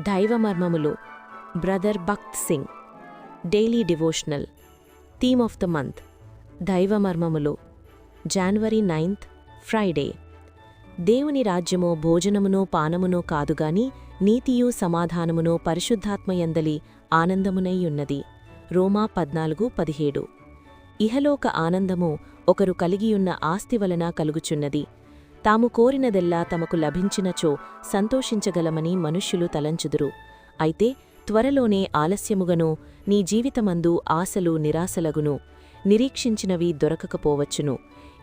దైవమర్మములు brother Bakht Singh daily devotional theme of the month దైవమర్మములు January ninth Friday. దేవుని రాజ్యమో భోజనమునో పానమునో కాదుగాని నీతియు సమాధానమునో పరిశుద్ధాత్మయందలి ఆనందమునైయున్నది రోమా పద్నాలుగు పదిహేడు. ఇహలోక ఆనందము ఒకరు కలిగియున్న ఆస్తి వలన కలుగుచున్నది. తాము కోరినదెల్లా తమకు లభించినచో సంతోషించగలమని మనుష్యులు తలంచుదురు. అయితే త్వరలోనే ఆలస్యముగను నీ జీవితమందు ఆశలు నిరాశలగును. నిరీక్షించినవి దొరకకపోవచ్చును.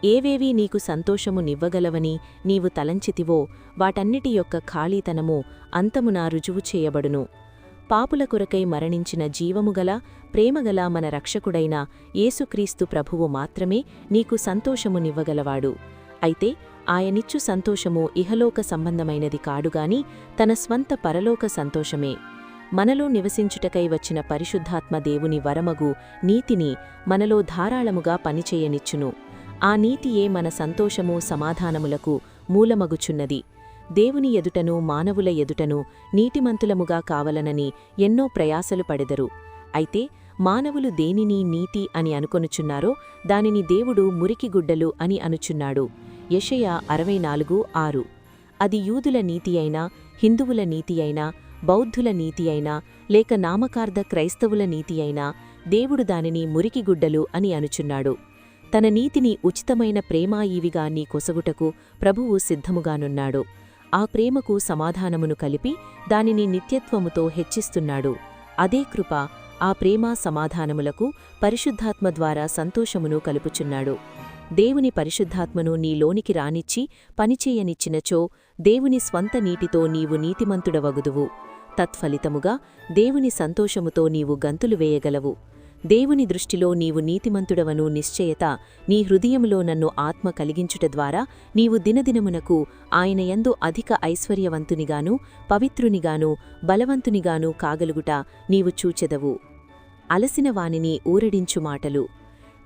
ఏవేవి నీకు సంతోషము నివ్వగలవని నీవు తలంచితివో వాటన్నిటి యొక్క ఖాళీతనము అంతమునా రుజువు చేయబడును. పాపుల కొరకై మరణించిన జీవముగల ప్రేమగల మన రక్షకుడైన యేసుక్రీస్తు ప్రభువు మాత్రమే నీకు సంతోషమునివ్వగలవాడు అయితే ఆయనిచ్చు సంతోషము ఇహలోక సంబంధమైనది కాడుగాని తన స్వంత పరలోక సంతోషమే. మనలో నివసించుటకై వచ్చిన పరిశుద్ధాత్మ దేవుని వరమగు నీతిని మనలో ధారాళముగా పనిచేయనిచ్చును. ఆ నీతియే మన సంతోషము సమాధానములకు మూలమగుచున్నది. దేవుని ఎదుటను మానవుల ఎదుటను నీటిమంతులముగా కావలనని ఎన్నో ప్రయాసలు పడెదరు. అయితే మానవులు దేనిని నీతి అని అనుకొనుచున్నారో దానిని దేవుడు మురికిగుడ్డలు అని అనుచున్నాడు. యషయ అరవై నాలుగు ఆరు. అది యూదుల నీతి అయినా హిందువుల నీతి అయినా బౌద్ధుల నీతి అయినా లేక నామకార్థ క్రైస్తవుల నీతి అయినా దేవుడు దానిని మురికిగుడ్డలు అని అనుచున్నాడు. తన నీతిని ఉచితమైన ప్రేమాయివిగా నీ కొసగుటకు ప్రభువు సిద్ధముగానున్నాడు. ఆ ప్రేమకు సమాధానమును కలిపి దానిని నిత్యత్వముతో హెచ్చిస్తున్నాడు. అదే కృప ఆ ప్రేమ సమాధానములకు పరిశుద్ధాత్మ ద్వారా సంతోషమును కలుపుచున్నాడు. దేవుని పరిశుద్ధాత్మను నీలోనికి రానిచ్చి పనిచేయనిచ్చినచో దేవుని స్వంత నీటితో నీవు నీతిమంతుడవగుదువు. తత్ఫలితముగా దేవుని సంతోషముతో నీవు గంతులు వేయగలవు. దేవుని దృష్టిలో నీవు నీతిమంతుడవను నిశ్చయత నీ హృదయములో నన్ను ఆత్మ కలిగించుట ద్వారా నీవు దినదినమునకు ఆయన యందు అధిక ఐశ్వర్యవంతునిగాను పవిత్రునిగాను బలవంతునిగాను కాగలుగుట నీవు చూచెదవు. అలసిన వానిని ఊరడించు మాటలు.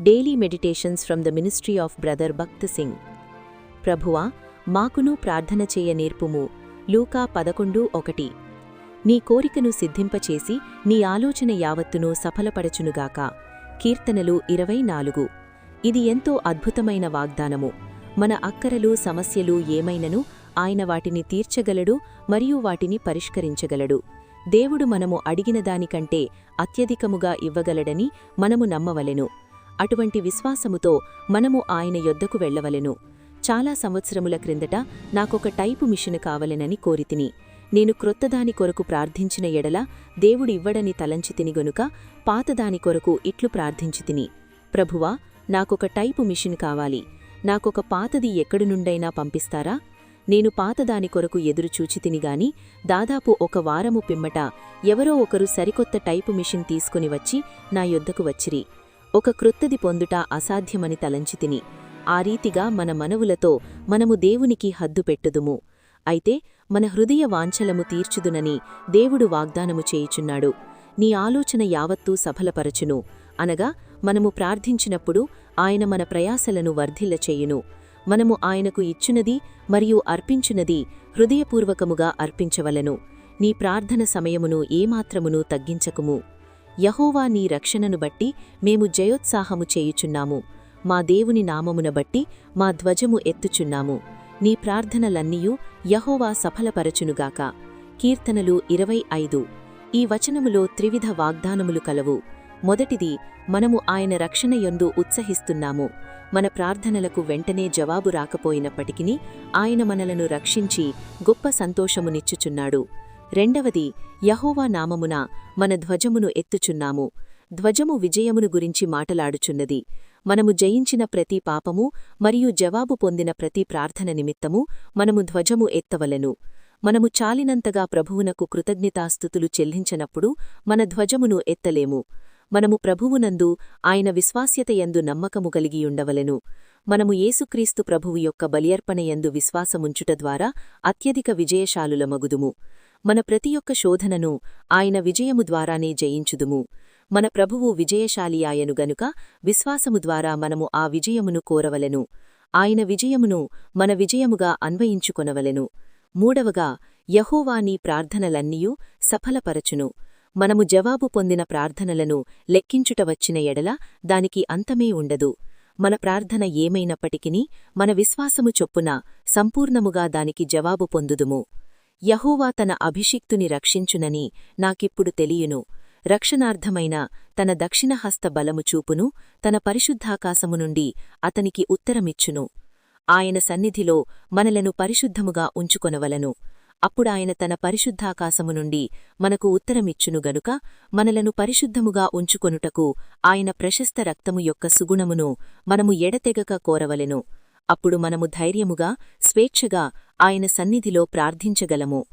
Daily meditations from the ministry of brother Bakht Singh. ప్రభువా మాకును ప్రార్థన చేయ నేర్పుము. లూకా పదకొండు ఒకటి. నీ కోరికను సిద్ధింపచేసి నీ ఆలోచన యావత్తును సఫలపరచునుగాక. కీర్తనలు ఇరవై నాలుగు. ఇది ఎంతో అద్భుతమైన వాగ్దానము. మన అక్కరలు సమస్యలు ఏమైనను ఆయన వాటిని తీర్చగలడు మరియు వాటిని పరిష్కరించగలడు. దేవుడు మనము అడిగిన దానికంటే అత్యధికముగా ఇవ్వగలడని మనము నమ్మవలెను. అటువంటి విశ్వాసముతో మనము ఆయన యొద్దకు వెళ్ళవలెను చాలా సంవత్సరముల క్రిందట నాకొక టైపు మిషన్ కావలెనని కోరితిని నేను క్రొత్తదాని కొరకు ప్రార్థించిన ఎడల దేవుడివ్వడని తలంచితిని గనుక పాతదాని కొరకు ఇట్లు ప్రార్థించితిని ప్రభువా నాకొక టైపు మిషన్ కావాలి నాకొక పాతది ఎక్కడి నుండైనా పంపిస్తారా? నేను పాతదాని కొరకు ఎదురుచూచితినిగాని దాదాపు ఒక వారము పిమ్మట ఎవరో ఒకరు సరికొత్త టైపు మిషన్ తీసుకుని వచ్చి నా యొద్దకు వచ్చిరి. ఒక క్రొత్తది పొందుట అసాధ్యమని తలంచితిని ఆ రీతిగా మన మనవులతో మనము దేవునికి హద్దు పెట్టుదుము. అయితే మన హృదయ వాంఛలము తీర్చుదునని దేవుడు వాగ్దానము చేయుచున్నాడు. నీ ఆలోచన యావత్తూ సఫలపరచును. అనగా మనము ప్రార్థించినప్పుడు ఆయన మన ప్రయాసలను వర్ధిల్ల చేయును. మనము ఆయనకు ఇచ్చునది మరియు అర్పించునది హృదయపూర్వకముగా అర్పించవలను. నీ ప్రార్థన సమయమును ఏమాత్రమును తగ్గించకుము. యహోవా నీ రక్షణను బట్టి మేము జయోత్సాహము చేయుచున్నాము. మా దేవుని నామమున బట్టి మా ధ్వజము ఎత్తుచున్నాము. నీ ప్రార్థనలన్నీయూ యహోవా సఫలపరచునుగాక కీర్తనలు ఇరవై ఐదు. ఈ వచనములో త్రివిధ వాగ్దానములు కలవు. మొదటిది మనము ఆయన రక్షణ యందు ఉత్సహిస్తున్నాము. మన ప్రార్థనలకు వెంటనే జవాబు రాకపోయినప్పటికీ ఆయన మనలను రక్షించి గొప్ప సంతోషమునిచ్చుచున్నాడు. రెండవది యహోవా నామమున మన ధ్వజమును ఎత్తుచున్నాము. ధ్వజము విజయమును గురించి మాటలాడుచున్నది. మనము జయించిన ప్రతి పాపము మరియు జవాబు పొందిన ప్రతి ప్రార్థన నిమిత్తము మనము ధ్వజము ఎత్తవలెను. మనము చాలినంతగా ప్రభువునకు కృతజ్ఞతాస్థుతులు చెల్లించనప్పుడు మన ధ్వజమును ఎత్తలేము. మనము ప్రభువునందు ఆయన విశ్వాస్యతయందు నమ్మకము కలిగియుండవలెను. మనము యేసుక్రీస్తు ప్రభువు యొక్క బలియర్పణయందు విశ్వాసముంచుట ద్వారా అత్యధిక విజయశాలులమగుదుము. మన ప్రతి ఒక్క శోధనను ఆయన విజయము ద్వారానే జయించుదుము. మన ప్రభువు విజయశాలియాయను గనుక విశ్వాసము ద్వారా మనము ఆ విజయమును కోరవలెను. ఆయన విజయమును మన విజయముగా అన్వయించుకొనవలెను. మూడవగా యహోవానీ ప్రార్థనలన్నీయూ సఫలపరచును. మనము జవాబు పొందిన ప్రార్థనలను లెక్కించుట వచ్చిన ఎడల దానికి అంతమే ఉండదు. మన ప్రార్థన ఏమైనప్పటికినీ మన విశ్వాసము చొప్పున సంపూర్ణముగా దానికి జవాబు పొందుదుము. యహోవా తన అభిషిక్తుని రక్షించునని నాకిప్పుడు తెలియును. రక్షణార్థమైన తన దక్షిణహస్త బలము చూపును తన పరిశుద్ధాకాశము నుండి అతనికి ఉత్తరమిచ్చును. ఆయన సన్నిధిలో మనలను పరిశుద్ధముగా ఉంచుకొనవలను. అప్పుడాయన తన పరిశుద్ధాకాశము నుండి మనకు ఉత్తరమిచ్చును గనుక మనలను పరిశుద్ధముగా ఉంచుకొనుటకు ఆయన ప్రశస్త రక్తము యొక్క సుగుణమును మనము ఎడతెగక కోరవలెను. అప్పుడు మనము ధైర్యముగా స్వేచ్ఛగా ఆయన సన్నిధిలో ప్రార్థించగలము.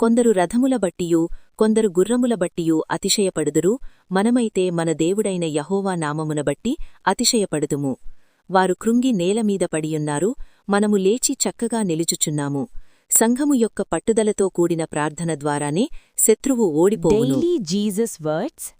కొందరు రథముల బట్టియూ కొందరు గుర్రముల బట్టియూ అతిశయపడుదురు మనమైతే మన దేవుడైన యహోవా నామమున బట్టి అతిశయపడుదుము. వారు కృంగి నేలమీద పడియున్నారు మనము లేచి చక్కగా నిలుచుచున్నాము. సంఘము యొక్క పట్టుదలతో కూడిన ప్రార్థన ద్వారానే శత్రువు ఓడిపోవును. Daily Jesus Words,